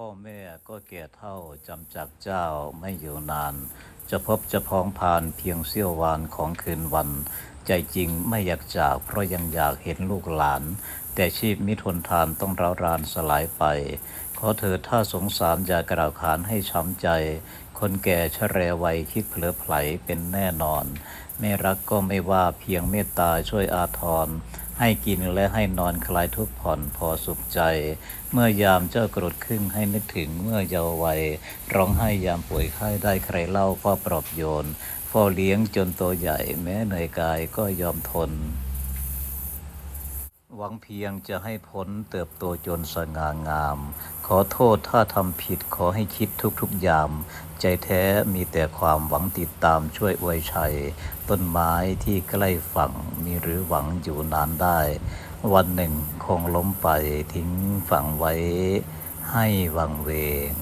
พ่อแม่ก็แก่เท่าจำจากเจ้าไม่อยู่นาน จะพบจะพ้องผ่านเพียงเสี้ยววานของคืนวัน ใจจริงไม่อยากจากเพราะยังอยากเห็นลูกหลาน แต่ชีพมิทนทานต้องร้าวรานสลายไป ขอเธอถ้าสงสารอย่ากล่าวขานให้ช้ำใจ คนแก่ชะแรวัยคิดเผลอไผลเป็นแน่นอน ไม่รักก็ไม่ว่าเพียงเมตตาช่วยอาทร ให้กินและให้นอนคลายทุกข์ผ่อนพอสุขใจ เมื่อยามเจ้ากรดครึ้งให้นึกถึงเมื่อเยาว์วัย ร้องไห้ยามป่วยไข้ได้ใครเล่าก็ปลอบโยนพ่อเลี้ยงจนโตใหญ่แม้เหนื่อยกายก็ยอมทน หวังเพียงจะให้พ้นเติบโตจนสง่างาม ขอโทษถ้าทำผิดขอให้คิดทุกๆยาม ใจแท้มีแต่ความหวังติดตามช่วยอวยชัย ต้นไม้ที่ใกล้ฝั่งมีหรือหวังอยู่นานได้ วันหนึ่งคงล้มไปทิ้งฝั่งไว้ให้วังเวง